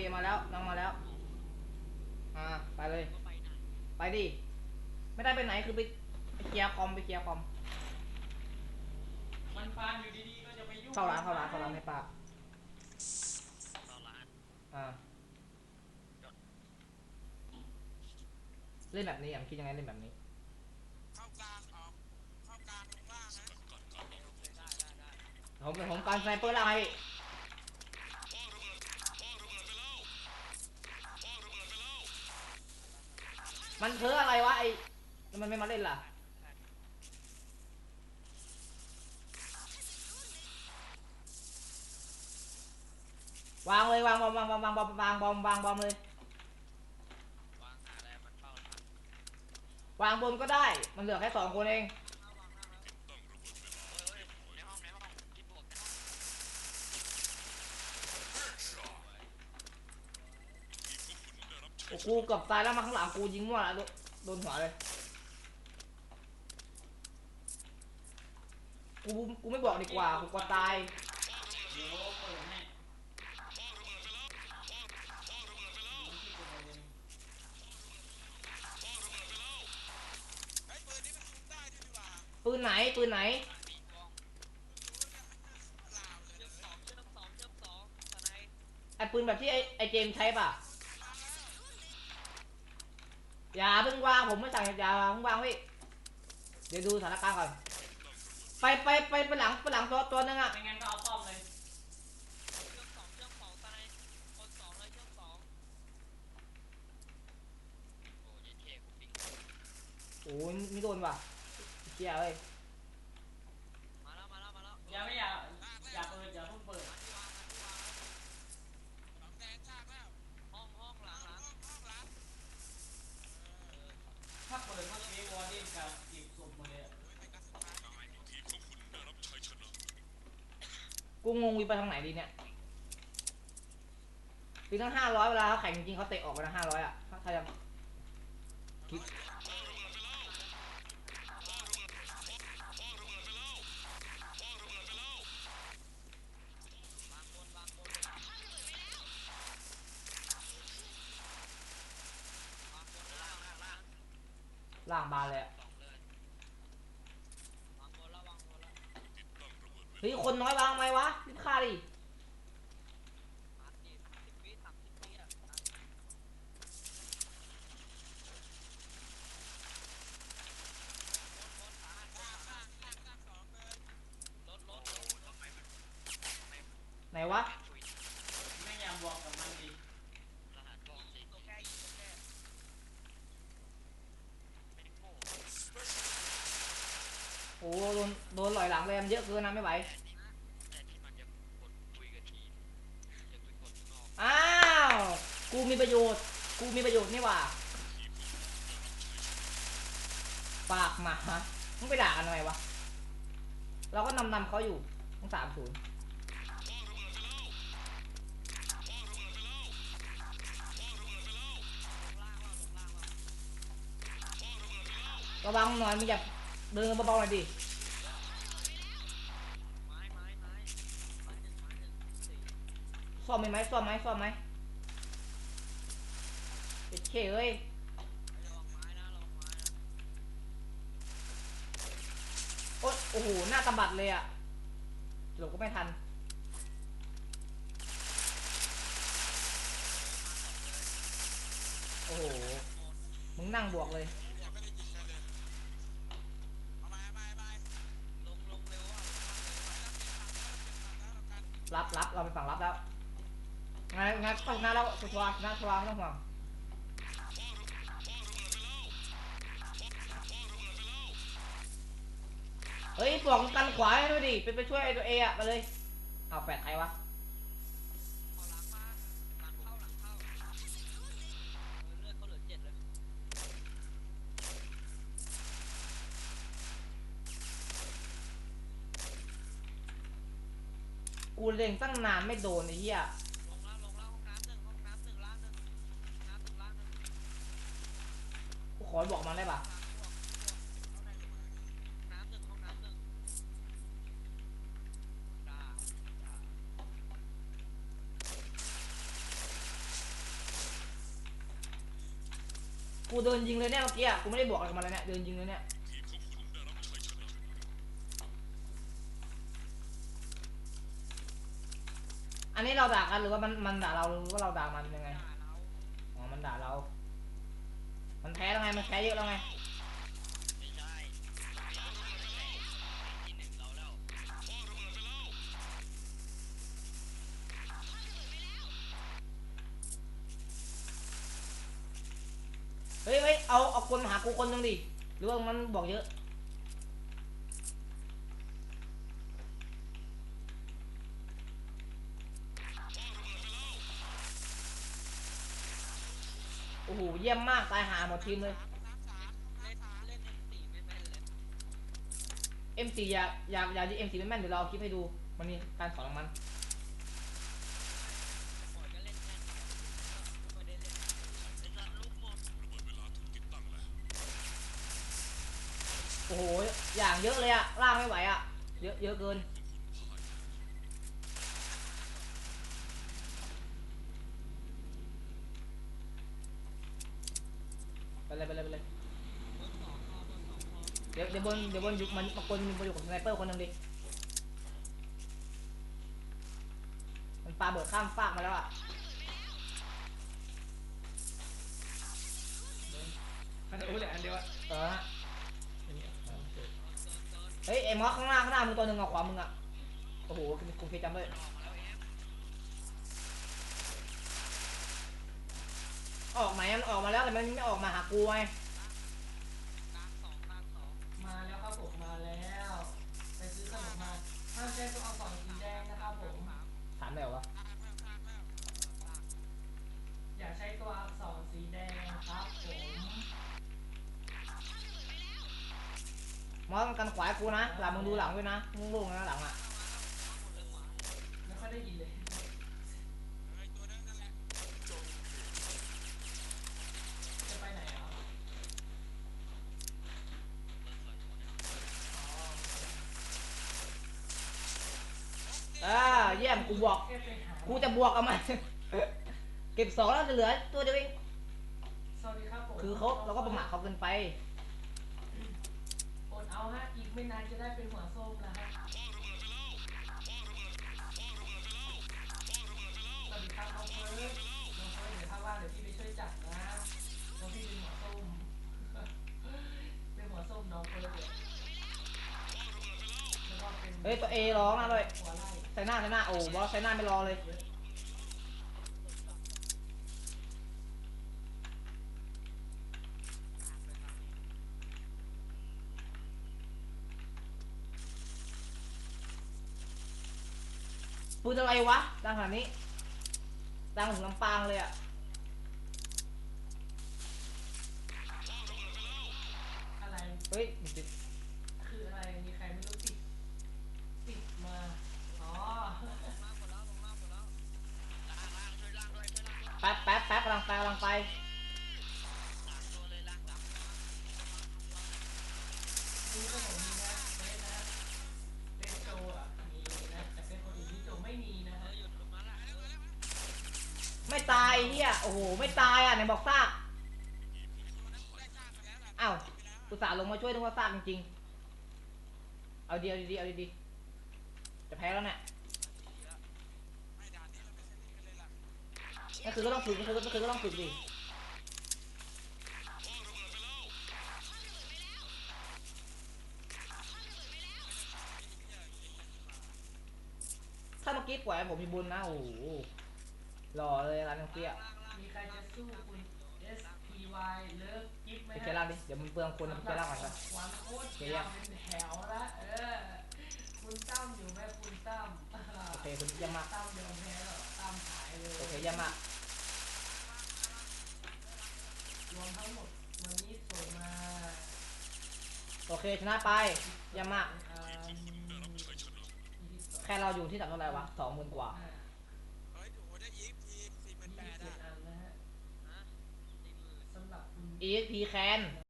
เคมาแล้วน้องมาแล้ว อ่า ไปเลยก็ไปไหนไปดิ ไม่ได้ไปไหนคือไปไปเคลียร์คอมไปเคลียร์คอม มันฟาร์มอยู่ดีๆก็จะไปยุ่งเข้าร้านเข้าร้านเข้าร้านในปากต่อร้านอ่า เล่นแบบนี้อะคิดยังไงเล่นแบบนี้เข้ากลางออกเข้ากลางลงล่างนะได้ได้ได้ผมผมการสไนเปอร์ล่า มันเพ้ออะไรวะไอ้แล้วมันไม่มาเล่นล่ะ วางเลยวางบอมวางบอมวางบอมวางบอมวางบอมเลย วางหาอะไรมันเป้าวางบนก็ได้ มันเหลือแค่สองคนเอง เข้าวางหน้าแล้วเฮ้ยเฮ้ยในห้องในห้องที่บวกในห้อง โอ้ กูเกับตายแล้วมาข้างหลังกูยิงมั่วแล้วโดนโดนหัวเลย กูกูไม่บอกดีกว่ากูกลัวตาย เดี๋ยวเปิดให้ปืนไหนปืนไหน ไอปืนแบบที่ไอไอเจมส์ใช้ป่ะ อย่าเพิ่งวางผมไม่สั่งอย่าเพิ่งวางพี่เดี๋ยวดูสถานการณ์ก่อน ไปไปไปไปหลังไปหลังตัวตัวนึงอะไม่งั้นก็เอาป้อมเลยเชื่อมสองเชื่อมสองสไนด์คนสองเลยเชื่อมสองโอ้ยเท่กูปิ๊งโอ้ยไม่โดนว่ะเชี่ยเอ้ย มาแล้วมาแล้วมาแล้วอย่าไม่อย่าอย่าเปิดอย่าเพิ่งเปิด มาที่วางมาที่วางแล้ว สองแดนชากแล้ว ห้องห้องหลั ห้อง งหลัง ห้องห้องหลัง ถ้าเปิดเมื่อกี้วอร์ดิ้งกับเก็บศพหมดเลยอะ โอ้ยไม่กระสุนฟ้า กูงงวิไปทางไหนดีเนี่ยปีตั้งห้าร้อยเวลาเขาแข่งจริงๆเขาเตะออกไปนะห้าร้อยอะถ้าใครจะคิดวางบนล่างล่างล่างล่างบานเลยอะ สองเลยวางบนแล้ววางบนแล้ว เฮ้ยคนน้อยวางไหมวะรีบฆ่าดิ มาสิสิบวิสามสิบวิอะตัดบนบนขาบน ล่าง ขา ล่างล่างล่างสองเลย รถรถรถรถไม่มัน ไหนวะ ไม่อยากบวกกับมันดี รหัสกองสิตัวแค่ยิงตัวแค่เป็นโง่ โดนหลอยหลังเลยมันเยอะเกินนะไม่ไหวแต่ที่มันจะคุยกับทีมจะไปกดข้างนอกอ้าว กูมีประโยชน์ กูมีประโยชน์นี่หว่า ปากหมามึงไปด่ากันทำไมวะ เราก็นำนำเขาอยู่ทั้งสามศูนย์ระวังหน่อยมึงอย่าเดินเบาๆหน่อยดิ ไม้ไม้ไม้ไม้หนึ่งไม้หนึ่งสี่ ซ่อมไหมไหมซ่อมไหมซ่อมไหมเอ็ดเคเอ้ยโอ๊ยโอ้โห หน้าตะบัดเลยอะหลบก็ไม่ทัน โอ้โห มึงนั่งบวกเลยรับรับเราเป็นฝั่งรับแล้ว งานงานต้องงานแล้วสุดวางานทวางต้องห่วงเฮ้ยบอกมึงกันขวาให้ด้วยดิไปไปช่วยไอ้ตัวเออะไปเลยเอาแฟดใครวะกูเล็งตั้งนานไม่โดนไอ้เหี้ย ลงล่างลงล่างห้องน้ำหนึ่งห้องน้ำหนึ่งล่างหนึ่งน้ำหนึ่งล่างหนึ่ง กูขอบอกมันได้ปะ น้ำหนึ่งห้องน้ำหนึ่งด่าด่า กูเดินยิงเลยเนี่ยเมื่อกี้อะกูไม่ได้บอกอะไรมาเลยเนี่ยเดินยิงเลยเนี่ยอันนี้เราด่ากันหรือว่ามันมันด่าเราหรือว่าเราด่ามันยังไงอ๋อมันด่าเรา มันแพ้แล้วไงมันแพ้เยอะแล้วไง เอาเอาคนมาหากูคนหนึงดิหรือว่ามันบอกเยอะโอ้โหเยี่ยมมากตายหาหมดทีมเลยเอ็มสี่ไม่แม่นเลย M4 อยากอยากอยากดี M4 แม่นๆเดี๋ยวเราเอาคลิปให้ดูมันมีการสอนของมัน ปล่อยก็เล่นแม่นไม่ได้เล่น ไอ้สัตว์ลูกหมด โอ้โห อย่างเยอะเลยอะล่างไม่ไหวอะเยอะเยอะเกินไปเลยไปเลยไปเลยบนสองพอบนสองพอเดี๋ยวเดี๋ยวบนเดี๋ยวบนอยู่มันมาคนมาอยู่กับสไนเปอร์คนหนึงดิมันปาเบิดข้ามฟากมาแล้วอะมันรู้เลยอันเดียวอะเออฮะเฮ้ยไอ้มอสข้างหน้าข้างหน้ามึงตัวหนึ่งอะขวามึงอะโอ้โหกูเคยจำได้ออกมาแล้วเอ็มออกไหนมันออกมาแล้วแต่มันไม่ออกมาหากูไงกลางสองกลางสองมาแล้วครับผมมาแล้วไปซื้อขนมมาห้ามใช้ตัวอักษรสีแดงนะครับผมถามได้เหรอวะอย่าใช้ตัวอักษรสีแดงครับผม มอสกันขวาให้กูนะหลังมึงดูหลังด้วยนะมึงโล่งนะหลังอะไม่ค่อยได้ยินเลยเฮ้ยตัวนั้นนั่นแหละจะไปไหนอะอ๋ออ่าเยี่ยมกูบอกแค่ไปหากูจะบวกกับมันเก็บสองแล้วจะเหลือตัวเดียวเองสวัสดีครับผมคือเขาเราก็ประมาทเขาเกินไปอด เอาฮะ อีกไม่นานจะได้เป็นหัวส้มแล้วฮะสวัสดีครับน้องเฟิร์สน้องเฟิร์สเดี๋ยวถ้าว่างเดี๋ยวพี่ไปช่วยจัดนะน้องพี่เป็นหัวส้มเป็นหัวส้มน้องเฟิร์สเดี๋ยวแล้วก็เฮ้ยตัวเอร้องนะเลยหัวไล่ ใส่หน้าใส่หน้าโอ้บอสใส่หน้าไม่รอเลย ปืนอะไรวะดังขนาดนี้ดังถึงลำปางเลยอะอะไร เฮ้ยมันติดคืออะไร มีใครไม่รู้ติด ติดมา อ๋อล่างหมดแล้วลงล่างหมดแล้วล่างล่างช่วยล่างด้วยช่วยล่างด้วยแป๊บแป๊บแป๊บกำลังไปกำลังไปสามตัวเลยล่างสามนี่ก็ผมมีนะเฟซนะเฟซโจอะ มีนะแต่เฟซคนอื่นที่โจไม่มีนะ เอ ฮะ อหยุดลงมาละ ไม่ตาย เฮียโอ้โห ไม่ตายอะไหนบอกซากได้สร้างมาแล้วล่ะอ้าวอุตส่าห์ลงมาช่วยนึกว่าซากจริงๆ เอาดีเอาดีเอาดีๆจะแพ้แล้วเนี่ยนั่นกันเลยล่ะก็คือก็ต้องฝึกก็คือก็คือก็ต้องฝึกดิถ้าเมื่อกี้ปล่อยผมมีบุญนะ โอ้โห หล่อเลยร้านเมื่อกี้อะมีใครจะสู้คุณ SPY เลิฟกิฟต์ไหมไปเจอร่าดิเดี๋ยวมันเปลืองคนไปเจอร่าก่อนนะวันโคตรยาวเป็นแถวละเออคุณตั้มอยู่ไหมคุณตั้มโอเคคุณเยี่ยมมากตั้มยอมแพ้แล้วตั้มหายเลยโอเคเยี่ยมมากรวมทั้งหมดวันนี้ส่งมาโอเคชนะไปเยี่ยมมากแค่เราอยู่ที่ตัดเท่าไหร่วะสองหมื่นกว่า อ่า เฮ้ยโอ้ได้อีฟทีสี่หมื่นแป ยี่ ด สิบ อะเจ็ดอันนะฮะฮะสี่หมื่นสำหรับคุณ EXP แคน